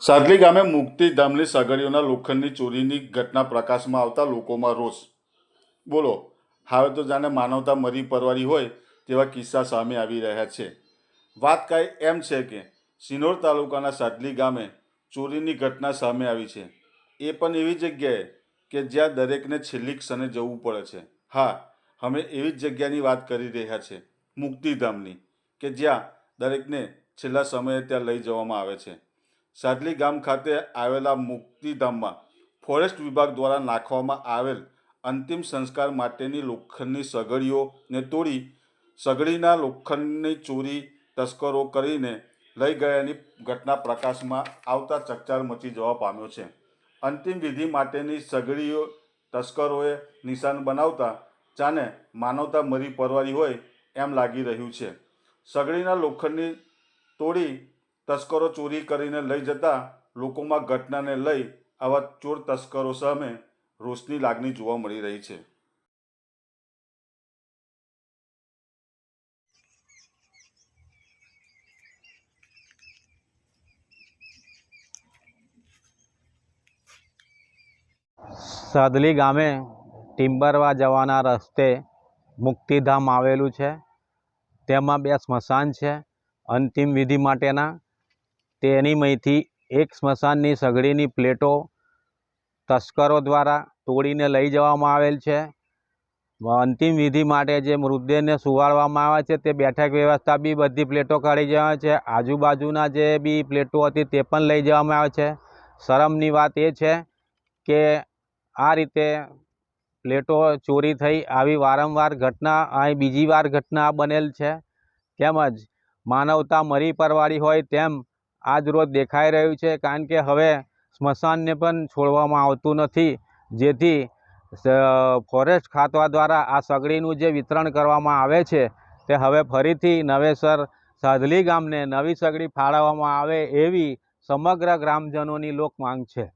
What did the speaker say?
સાદલી ગામે મુક્તિધામની સગડીઓના લોખંડની ચોરીની ઘટના પ્રકાશમાં આવતા લોકોમાં રોષ. બોલો, હવે તો જાણે માનવતા મરી પરવારી હોય તેવા કિસ્સા સામે આવી રહ્યા છે. વાત કાંઈ એમ છે કે સિનોર તાલુકાના સાદલી ગામે ચોરીની ઘટના સામે આવી છે. એ પણ એવી જગ્યાએ કે જ્યાં દરેકને છેલ્લી ક્ષણે જવું પડે છે. હા, અમે એવી જ જગ્યાની વાત કરી રહ્યા છે મુક્તિધામની કે જ્યાં દરેકને છેલ્લા સમયે ત્યાં લઈ જવામાં આવે છે. સાદલી ગામ ખાતે આવેલા મુક્તિધામમાં ફોરેસ્ટ વિભાગ દ્વારા નાખવામાં આવેલ અંતિમ સંસ્કાર માટેની લોખંડની સગડીઓને તોડી સગડીના લોખંડની ચોરી, તસ્કરો કરીને લઈ ગયાની ઘટના પ્રકાશમાં આવતા ચકચાર મચી જવા પામ્યો છે. અંતિમ વિધિ માટેની સગડીઓ તસ્કરોએ નિશાન બનાવતા જાણે માનવતા મરી પરવારી હોય એમ લાગી રહ્યું છે. સગડીના લોખંડની તોડી તસ્કરો ચોરી કરીને લઈ જતા લોકોમાં ઘટનાને લઈ આવા ચોર તસ્કરો સામે રોષની લાગણી જોવા મળી રહી છે. સાદલી ગામે ટિમ્બરવા જવાના રસ્તે મુક્તિધામ આવેલું છે. તેમાં બે સ્મશાન છે. અંતિમ વિધિ માટેના તેની મયથી એક સ્મશાનની સગડીની પ્લેટો તસ્કરો દ્વારા તોડીને લઈ જવામાં આવેલ છે. અંતિમ વિધિ માટે જે મૃતદેહને સુવાડવામાં આવે છે તે બેઠક વ્યવસ્થા બી બધી પ્લેટો કાઢી જવામાં છે. આજુબાજુના જે બી પ્લેટો હતી તે પણ લઈ જવામાં આવે છે. શરમની વાત એ છે કે આ રીતે પ્લેટો ચોરી થઈ આવી વારંવાર ઘટના, અહીં બીજી વાર ઘટના બનેલ છે. તેમજ માનવતા મરી પરવાળી હોય તેમ આજ રોજ દેખાઈ રહ્યું છે કારણ કે હવે સ્મશાનને પણ છોડવામાં આવતું નથી. જેથી ફોરેસ્ટ ખાતા દ્વારા આ સગડીનું જે વિતરણ કરવામાં આવે છે, તે હવે ફરીથી નવેસર સાધલી ગામને નવી સગડી ફાળવવામાં આવે એવી સમગ્ર ગ્રામજનોની લોક માંગ છે.